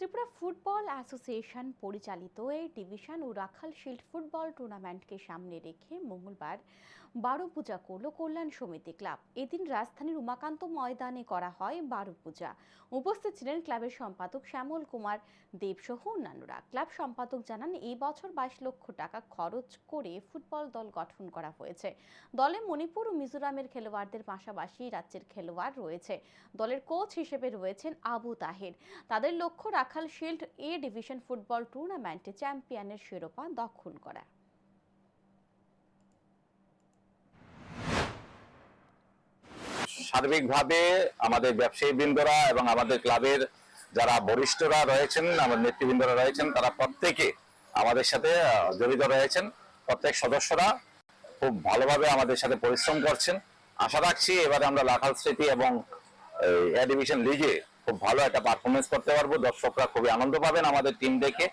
Tripura football association পরিচালিত এই division ও রাখাল শিল্ড ফুটবল টুর্নামেন্টকে সামনে রেখে মঙ্গলবার বারো পূজা করল কল্যাণ সমিতি ক্লাব। এদিন রাজধানীর উমাকান্ত ময়দানে করা হয় বারো পূজা উপস্থিত ছিলেন ক্লাবের সম্পাদক শ্যামল কুমার দেব সহ অন্যান্যরা। ক্লাব সম্পাদক জানান, এই বছর বাইশ লক্ষ টাকা খরচ করে ফুটবল দল গঠন করা হয়েছে। দলে মণিপুর ও মিজোরামের খেলোয়াড়দের পাশাপাশি রাজ্যের খেলোয়াড় রয়েছে। দলের কোচ হিসেবে রয়েছেন আবু তাহের। তাদের লক্ষ্য Rakhal shield A division football টুর্নামেন্টে চ্যাম্পিয়নের শিরোপা দখল করা। সার্বিকভাবে আমাদের ব্যবসায়ী বৃন্দরা এবং আমাদের ক্লাবের যারা বরিষ্ঠরা রয়েছেন, আমাদের নেতৃবৃন্দরা রয়েছেন, তারা প্রত্যেকে আমাদের সাথে জড়িত রয়েছেন। প্রত্যেক সদস্যরা খুব ভালোভাবে আমাদের সাথে পরিশ্রম করছেন। আশা রাখছি এবারে আমরা লাখাল স্মৃতি এবং এ ডিভিশন লিগে খুব ভালো একটা পারফরমেন্স করতে পারব। দর্শকরা খুবই আনন্দ পাবেন আমাদের টিম দেখে।